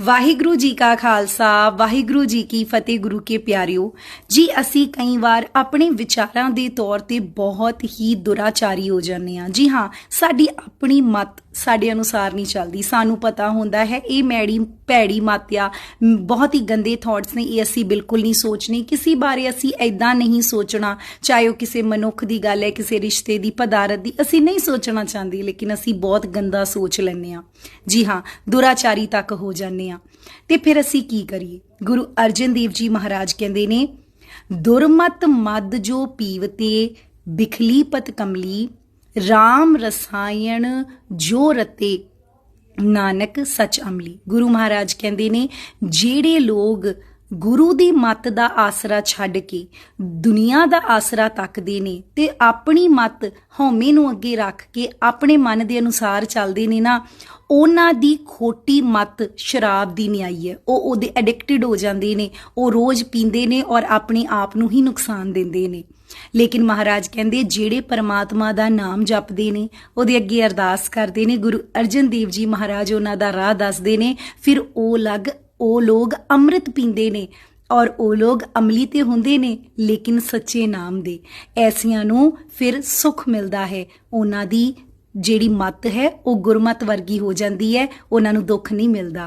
ਵਾਹਿਗੁਰੂ ਜੀ ਕਾ ਖਾਲਸਾ, ਵਾਹਿਗੁਰੂ ਜੀ ਕੀ ਫਤਿਹ ਗੁਰੂ ਕੇ ਪਿਆਰਿਓ। ਜੀ, ਅਸੀਂ ਕਈ ਵਾਰ ਆਪਣੇ ਵਿਚਾਰਾਂ ਦੇ ਤੌਰ ਤੇ ਬਹੁਤ ਹੀ ਦੁਰਾਚਾਰੀ ਹੋ ਜਾਂਦੇ ਹਾਂ। ਜੀ ਹਾਂ, ਸਾਡੀ ਆਪਣੀ ਮਤ ਸਾਡੇ ਅਨੁਸਾਰ ਨਹੀਂ ਚੱਲਦੀ। ਸਾਨੂੰ ਪਤਾ ਹੁੰਦਾ ਹੈ, ਇਹ ਮੈੜੀ, ਭੈੜੀ ਮਾਤਿਆ ਬਹੁਤ ਹੀ ਗੰਦੇ ਥਾਟਸ ਨੇ, ਇਹ ਅਸੀਂ ਬਿਲਕੁਲ ਨਹੀਂ ਸੋਚਣੇ। ਕਿਸੇ ਬਾਰੇ ਅਸੀਂ ਐਦਾਂ ਨਹੀਂ ਸੋਚਣਾ, ਚਾਹੇ ਉਹ ਕਿਸੇ ਮਨੁੱਖ ਦੀ ਗੱਲ ਹੈ, ਕਿਸੇ ਰਿਸ਼ਤੇ ਦੀ, ਪਦਾਰਥ ਦੀ, ਅਸੀਂ ਨਹੀਂ ਸੋਚਣਾ ਚਾਹੁੰਦੇ, ਲੇਕਿਨ ਅਸੀਂ ਬਹੁਤ ਗੰਦਾ ਸੋਚ ਲੈਂਦੇ ਹਾਂ। ਜੀ ਹਾਂ, ਦੁਰਾਚਾਰੀ ਤੱਕ ਹੋ ਜਾਂਦੇ ਹਾਂ। ਤੇ ਫਿਰ ਅਸੀਂ ਕੀ ਕਰੀਏ? ਗੁਰੂ ਅਰਜਨ ਦੇਵ ਜੀ ਮਹਾਰਾਜ ਕਹਿੰਦੇ ਨੇ, ਦੁਰਮਤ ਮਦ ਜੋ ਪੀਵਤੇ ਬਿਖਲੀ ਪਤ ਕਮਲੀ RAM ਰਸਾਇਣ ਜੋ ਰਤੇ ਨਾਨਕ ਸਚ ਅਮਲੀ। ਗੁਰੂ ਮਹਾਰਾਜ ਕਹਿੰਦੇ ਨੇ, ਜਿਹੜੇ ਲੋਗ ਗੁਰੂ ਦੀ ਮੱਤ ਦਾ ਆਸਰਾ ਛੱਡ ਕੇ ਦੁਨੀਆ ਦਾ ਆਸਰਾ ਤੱਕਦੇ ਨੇ ਤੇ ਆਪਣੀ ਮੱਤ ਹਉਮੈ ਨੂੰ ਅੱਗੇ ਰੱਖ ਕੇ ਆਪਣੇ ਮਨ ਦੇ ਅਨੁਸਾਰ ਚੱਲਦੇ ਨੇ ਨਾ, ਉਹਨਾਂ ਦੀ ਖੋਟੀ ਮੱਤ ਸ਼ਰਾਬ ਦੀ ਨਹੀਂ ਆਈ ਹੈ। ਉਹ ਉਹਦੇ ਐਡਿਕਟਡ ਹੋ ਜਾਂਦੇ ਨੇ, ਉਹ ਰੋਜ਼ ਪੀਂਦੇ ਨੇ ਔਰ ਆਪਣੇ ਆਪ ਨੂੰ ਹੀ ਨੁਕਸਾਨ ਦਿੰਦੇ ਨੇ। ਲੇਕਿਨ ਮਹਾਰਾਜ ਕਹਿੰਦੇ, ਜਿਹੜੇ ਪਰਮਾਤਮਾ ਦਾ ਨਾਮ ਜਪਦੇ ਨੇ, ਉਹਦੇ ਅੱਗੇ ਅਰਦਾਸ ਕਰਦੇ ਨੇ। ਗੁਰੂ ਅਰਜਨ ਦੇਵ ਜੀ ਮਹਾਰਾਜ ਉਹਨਾਂ ਦਾ ਰਾਹ ਦੱਸਦੇ ਨੇ, ਫਿਰ ਉਹ ਲੱਗ ਉਹ ਲੋਗ ਅੰਮ੍ਰਿਤ ਪੀਂਦੇ ਨੇ ਔਰ ਉਹ ਲੋਗ ਅਮਲੀ ਤੇ ਹੁੰਦੇ ਨੇ, ਲੇਕਿਨ ਸੱਚੇ ਨਾਮ ਦੇ। ਐਸੀਆਂ ਨੂੰ ਫਿਰ ਸੁਖ ਮਿਲਦਾ ਹੈ। ਉਹਨਾਂ ਦੀ ਜਿਹੜੀ ਮੱਤ ਹੈ, ਉਹ ਗੁਰਮਤ ਵਰਗੀ ਹੋ ਜਾਂਦੀ ਹੈ। ਉਹਨਾਂ ਨੂੰ ਦੁੱਖ ਨਹੀਂ ਮਿਲਦਾ।